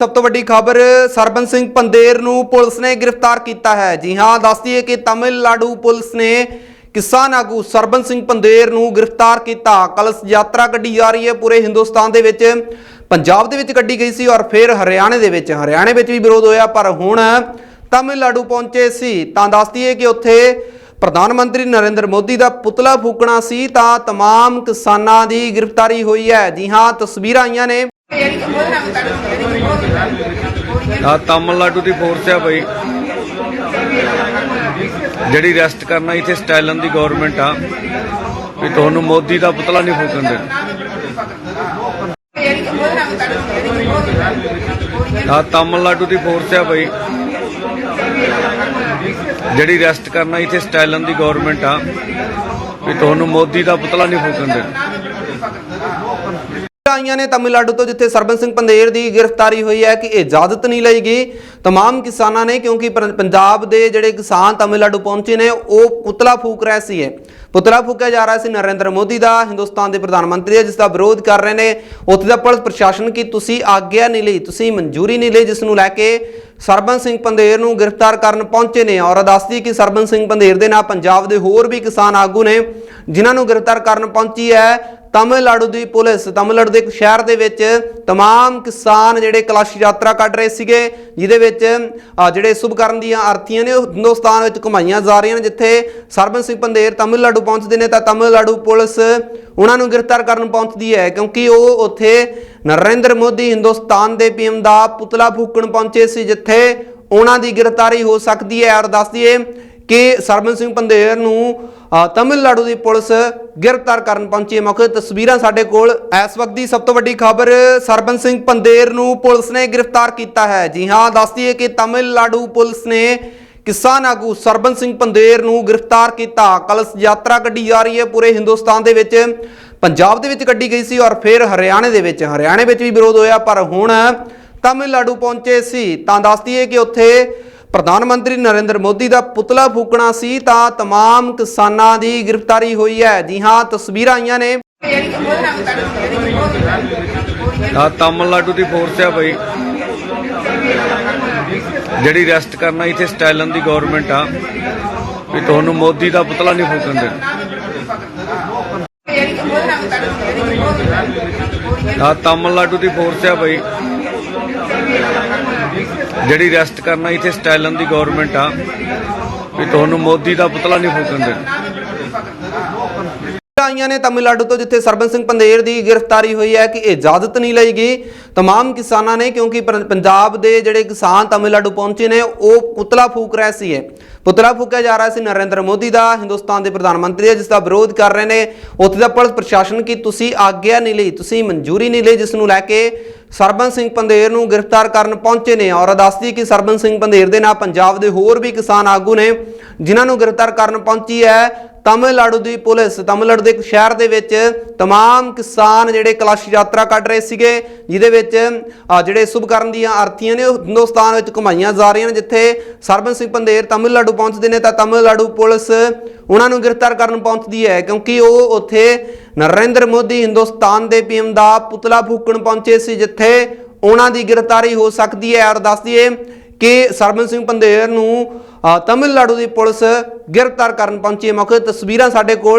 ਸਭ ਤੋਂ ਵੱਡੀ ਖਬਰ ਸਰਬਨ ਸਿੰਘ ਪੰਦੇਰ ਨੂੰ ਪੁਲਿਸ ਨੇ ਗ੍ਰਿਫਤਾਰ ਕੀਤਾ ਹੈ ਜੀ ਹਾਂ ਦੱਸਦੀ ਹੈ ਕਿ ਤਮਿਲਨਾਡੂ ਪੁਲਿਸ ਨੇ ਕਿਸਾਨ ਆਗੂ ਸਰਬਨ ਸਿੰਘ ਪੰਦੇਰ ਨੂੰ ਗ੍ਰਿਫਤਾਰ ਕੀਤਾ ਕਲਸ ਯਾਤਰਾ ਕੱਢੀ ਜਾ ਰਹੀ ਹੈ ਪੂਰੇ ਹਿੰਦੁਸਤਾਨ ਦੇ ਵਿੱਚ ਪੰਜਾਬ ਦੇ ਵਿੱਚ ਕੱਢੀ ਗਈ ਸੀ ਔਰ ਫਿਰ ਹਰਿਆਣੇ ਦੇ ਵਿੱਚ ਹਰਿਆਣੇ ਵਿੱਚ ਵੀ ਵਿਰੋਧ ਹੋਇਆ ਪਰ ਹੁਣ ਤਮਿਲਨਾਡੂ ਪਹੁੰਚੇ ਸੀ ਤਾਂ ਦੱਸਦੀ ਹੈ ਕਿ ਉੱਥੇ ਪ੍ਰਧਾਨ ਮੰਤਰੀ ਨਰਿੰਦਰ ਮੋਦੀ ਦਾ ਪੁਤਲਾ ਫੂਕਣਾ ਸੀ ਤਾਂ तमाम ਕਿਸਾਨਾਂ ਦੀ ਗ੍ਰਿਫਤਾਰੀ ਹੋਈ ਹੈ ਜੀ ਹਾਂ ਤਸਵੀਰਾਂ ਆਈਆਂ ਨੇ ਆ ਤਾਮਿਲਨਾਡੂ ਦੀ ਫੋਰਸ ਆ ਬਈ। ਜਿਹੜੀ ਰੈਸਟ ਕਰਨਾ, ਇੱਥੇ ਸਟੈਲਨ ਦੀ ਗਵਰਨਮੈਂਟ ਆ। ਵੀ ਤੁਹਾਨੂੰ ਮੋਦੀ ਦਾ ਪੁਤਲਾ ਨਹੀਂ ਫੂਕਣ ਦੇ ਆ ਤਾਮਿਲਨਾਡੂ ਦੀ ਫੋਰਸ ਆ ਬਈ। ਜਿਹੜੀ ਰੈਸਟ ਕਰਨਾ, ਇੱਥੇ ਸਟੈਲਨ ਦੀ ਗਵਰਨਮੈਂਟ ਆ। ਵੀ ਤੁਹਾਨੂੰ ਮੋਦੀ ਦਾ ਪੁਤਲਾ ਨਹੀਂ ਫੂਕਣ ਦੇ ਆਈਆਂ ਨੇ ਤਮਿਲਨਾਡੂ ਤੋਂ ਜਿੱਥੇ ਸਰਬਨ ਸਿੰਘ ਪੰਦੇਰ ਦੀ ਗ੍ਰਿਫਤਾਰੀ ਹੋਈ ਹੈ ਕਿ ਇਜਾਜ਼ਤ ਨਹੀਂ ਲਈ ਗਈ तमाम ਕਿਸਾਨਾਂ ਨੇ ਕਿਉਂਕਿ ਪਰ- ਪੰਜਾਬ ਦੇ ਜਿਹੜੇ ਕਿਸਾਨ ਤਮਿਲਨਾਡੂ ਪਹੁੰਚੇ ਨੇ ਉਹ ਪੁਤਲਾ ਫੂਕ ਰਹੇ ਸੀ ਪੁਤਲਾ ਫੂਕਿਆ ਜਾ ਰਿਹਾ ਸੀ ਨਰਿੰਦਰ ਮੋਦੀ ਦਾ ਹਿੰਦੁਸਤਾਨ ਦੇ ਪ੍ਰਧਾਨ ਮੰਤਰੀ ਦਾ ਜਿਸ ਦਾ ਵਿਰੋਧ ਕਰ ਰਹੇ ਨੇ ਉੱਥੇ ਦਾ ਪੁਲਿਸ ਪ੍ਰਸ਼ਾਸਨ ਕੀ ਤੁਸੀਂ ਆਗਿਆ ਨਹੀਂ ਲਈ ਤੁਸੀਂ ਮਨਜ਼ੂਰੀ ਨਹੀਂ ਲਈ ਜਿਸ ਨੂੰ ਲੈ ਕੇ ਸਰਬਨ ਸਿੰਘ ਪੰਦੇਰ ਨੂੰ ਗ੍ਰਿਫਤਾਰ ਕਰਨ ਪਹੁੰਚੇ ਨੇ ਔਰ ਦੱਸਦੀ ਕਿ ਸਰਬਨ ਸਿੰਘ ਪੰਦੇਰ ਦੇ ਨਾਲ ਪੰਜਾਬ ਦੇ ਹੋਰ ਵੀ ਕਿਸਾਨ ਆਗੂ ਨੇ ਜਿਨ੍ਹਾਂ ਨੂੰ ਗ੍ਰਿਫਤਾਰ ਕਰਨ ਪਹੁੰਚੀ ਹੈ ਤਮਿਲਨਾਡੂ ਦੀ ਪੁਲਿਸ ਤਮਿਲਨਾਡੂ ਦੇ ਇੱਕ ਸ਼ਹਿਰ ਦੇ ਵਿੱਚ तमाम ਕਿਸਾਨ ਜਿਹੜੇ ਕਲਸ਼ ਯਾਤਰਾ ਕੱਢ ਰਹੇ ਸੀਗੇ ਜਿਹਦੇ ਵਿੱਚ ਅ, ਜਿਹੜੇ ਸੁਭਕਰਨ ਦੀਆਂ ਆਰਤੀਆਂ ਨੇ ਉਹ ਹਿੰਦੁਸਤਾਨ ਵਿੱਚ ਘੁਮਾਈਆਂ ਜਾ ਰਹੀਆਂ ਨੇ ਜਿੱਥੇ ਸਰਬਨ ਸਿੰਘ ਪੰਦੇਰ ਤਮਿਲਨਾਡੂ ਪਹੁੰਚਦੇ ਨੇ ਤਾਂ ਤਮਿਲਨਾਡੂ ਪੁਲਿਸ ਉਹਨਾਂ ਨੂੰ ਗ੍ਰਿਫਤਾਰ ਕਰਨ ਪਹੁੰਚਦੀ ਹੈ ਕਿਉਂਕਿ ਉਹ ਉੱਥੇ ਨਰਿੰਦਰ ਮੋਦੀ ਹਿੰਦੁਸਤਾਨ ਦੇ ਪੀਐਮ ਦਾ ਪੁਤਲਾ ਫੂਕਣ ਪਹੁੰਚੇ ਸੀ ਜਿੱਥੇ ਉਹਨਾਂ ਦੀ ਗ੍ਰਿਫਤਾਰੀ ਹੋ ਸਕਦੀ ਹੈ ਔਰ ਦੱਸਦੀ ਹੈ ਕਿ ਸਰਬਨ ਸਿੰਘ ਪੰਦੇਰ ਨੂੰ ਅ, ਤਮਿਲਨਾਡੂ ਦੀ ਪੁਲਿਸ ਗ੍ਰਿਫਤਾਰ ਕਰਨ ਪਹੁੰਚੀ ਹੈ। ਮੌਕੇ ਤਸਵੀਰਾਂ ਸਾਡੇ ਕੋਲ। ਇਸ ਵਕਤ ਦੀ ਸਭ ਤੋਂ ਵੱਡੀ ਖਬਰ ਸਰਬਨ ਸਿੰਘ ਪੰਦੇਰ ਨੂੰ ਪੁਲਿਸ ਨੇ ਗ੍ਰਿਫਤਾਰ ਕੀਤਾ ਹੈ। ਜੀ ਹਾਂ ਦੱਸਦੀ ਹੈ ਕਿ ਤਮਿਲਨਾਡੂ ਪੁਲਿਸ ਨੇ ਕਿਸਾਨ ਆਗੂ ਸਰਬਨ ਸਿੰਘ ਪੰਦੇਰ ਨੂੰ ਗ੍ਰਿਫਤਾਰ ਕੀਤਾ। ਕਲਸ ਯਾਤਰਾ ਕੱਢੀ ਜਾ ਰਹੀ ਹੈ ਪੂਰੇ ਹਿੰਦੁਸਤਾਨ ਦੇ ਵਿੱਚ। ਪੰਜਾਬ ਦੇ ਵਿੱਚ ਕੱਢੀ ਗਈ ਸੀ ਔਰ ਫਿਰ ਹਰਿਆਣੇ ਦੇ ਵਿੱਚ। ਹਰਿਆਣੇ ਵਿੱਚ ਵੀ ਵਿਰੋਧ ਹੋਇਆ ਪਰ ਹੁਣ ਤਮਿਲਨਾਡੂ ਪਹੁੰਚੇ ਸੀ। ਤਾਂ ਦੱਸਦੀ ਹੈ ਕਿ ਉੱਥੇ ਪ੍ਰਧਾਨ ਮੰਤਰੀ ਨਰਿੰਦਰ ਮੋਦੀ ਦਾ ਪੁਤਲਾ ਫੂਕਣਾ ਸੀ ਤਾਂ तमाम ਕਿਸਾਨਾਂ ਦੀ ਗ੍ਰਿਫਤਾਰੀ ਹੋਈ ਹੈ ਜੀ ਹਾਂ ਤਸਵੀਰਾਂ ਆਈਆਂ ਨੇ ਆ ਤਾਮਿਲਨਾਡੂ ਦੀ ਫੋਰਸ ਆ ਬਈ ਜਿਹੜੀ ਰੈਸਟ ਕਰਨਾ ਇੱਥੇ ਸਟੈਲਨ ਦੀ ਗਵਰਨਮੈਂਟ ਆ ਵੀ ਤੁਹਾਨੂੰ ਮੋਦੀ ਦਾ ਪੁਤਲਾ ਨਹੀਂ ਫੂਕਣ ਦੇ ਆ ਤਾਮਿਲਨਾਡੂ ਦੀ ਫੋਰਸ ਆ ਬਈ ਜਿਹੜੀ ਰੈਸਟ ਕਰਨਾ ਇੱਥੇ ਸਟੈਲਨ ਦੀ ਗਵਰਨਮੈਂਟ ਆ ਵੀ ਤੁਹਾਨੂੰ ਮੋਦੀ ਦਾ ਪੁਤਲਾ ਨਹੀਂ ਫੂਕਣ ਦੇ ਆਈਆਂ ਨੇ ਤਮਿਲਨਾਡੂ ਤੋਂ ਜਿੱਥੇ ਸਰਬਨ ਸਿੰਘ ਪੰਦੇਰ ਦੀ ਗ੍ਰਿਫਤਾਰੀ ਹੋਈ ਹੈ ਕਿ ਇਜਾਜ਼ਤ ਨਹੀਂ ਲਈ ਗਈ तमाम ਕਿਸਾਨਾਂ ਨੇ ਕਿਉਂਕਿ ਪਰ- ਪੰਜਾਬ ਦੇ ਜਿਹੜੇ ਕਿਸਾਨ ਤਮਿਲਨਾਡੂ ਪਹੁੰਚੇ ਨੇ ਉਹ ਪੁਤਲਾ ਫੂਕ ਰਹੇ ਸੀ ਪੁਤਲਾ ਫੂਕਿਆ ਜਾ ਰਿਹਾ ਸੀ ਨਰਿੰਦਰ ਮੋਦੀ ਦਾ ਹਿੰਦੁਸਤਾਨ ਦੇ ਪ੍ਰਧਾਨ ਮੰਤਰੀ ਦਾ ਜਿਸ ਦਾ ਵਿਰੋਧ ਕਰ ਰਹੇ ਨੇ ਉੱਥੇ ਦਾ ਪੁਲਿਸ ਪ੍ਰਸ਼ਾਸਨ ਕੀ ਤੁਸੀਂ ਆਗਿਆ ਨਹੀਂ ਲਈ ਤੁਸੀਂ ਮਨਜ਼ੂਰੀ ਨਹੀਂ ਲਈ ਜਿਸ ਨੂੰ ਲੈ ਕੇ ਸਰਬਨ ਸਿੰਘ ਪੰਦੇਰ ਨੂੰ ਗ੍ਰਿਫਤਾਰ ਕਰਨ ਪਹੁੰਚੇ ਨੇ ਔਰ ਦੱਸਦੀ ਕਿ ਸਰਬਨ ਸਿੰਘ ਪੰਦੇਰ ਦੇ ਨਾਲ ਪੰਜਾਬ ਦੇ ਹੋਰ ਵੀ ਕਿਸਾਨ ਆਗੂ ਨੇ ਜਿਨ੍ਹਾਂ ਨੂੰ ਗ੍ਰਿਫਤਾਰ ਕਰਨ ਪਹੁੰਚੀ ਹੈ ਤਮਿਲਨਾਡੂ ਦੀ ਪੁਲਿਸ ਤਮਿਲਨਾਡੂ ਦੇ ਇੱਕ ਸ਼ਹਿਰ ਦੇ ਵਿੱਚ तमाम ਕਿਸਾਨ ਜਿਹੜੇ ਕਲਸ਼ ਯਾਤਰਾ ਕੱਢ ਰਹੇ ਸੀਗੇ ਜਿਹਦੇ ਵਿੱਚ ਅ, ਜਿਹੜੇ ਸੁਭਕਰਨ ਦੀਆਂ ਆਰਤੀਆਂ ਨੇ ਉਹ ਹਿੰਦੁਸਤਾਨ ਵਿੱਚ ਘੁਮਾਈਆਂ ਜਾ ਰਹੀਆਂ ਨੇ ਜਿੱਥੇ ਸਰਬਨ ਸਿੰਘ ਪੰਦੇਰ ਤਮਿਲਨਾਡੂ ਪਹੁੰਚਦੇ ਨੇ ਤਾਂ ਤਮਿਲਨਾਡੂ ਪੁਲਿਸ ਉਹਨਾਂ ਨੂੰ ਗ੍ਰਿਫਤਾਰ ਕਰਨ ਪਹੁੰਚਦੀ ਹੈ ਕਿਉਂਕਿ ਉਹ ਉੱਥੇ ਨਰਿੰਦਰ ਮੋਦੀ ਹਿੰਦੁਸਤਾਨ ਦੇ ਪੀਐਮ ਦਾ ਪੁਤਲਾ ਫੂਕਣ ਪਹੁੰਚੇ ਸੀ ਜਿੱਥੇ ਉਹਨਾਂ ਦੀ ਗ੍ਰਿਫਤਾਰੀ ਹੋ ਸਕਦੀ ਹੈ। ਔਰ ਦੱਸਦੀ ਹੈ ਕਿ ਸਰਬਨ ਸਿੰਘ ਪੰਧੇਰ ਨੂੰ ਅ, ਤਮਿਲਨਾਡੂ ਦੀ ਪੁਲਿਸ ਗ੍ਰਿਫਤਾਰ ਕਰਨ ਪਹੁੰਚੀ ਹੈ। ਮੌਕੇ ਤਸਵੀਰਾਂ ਸਾਡੇ ਕੋਲ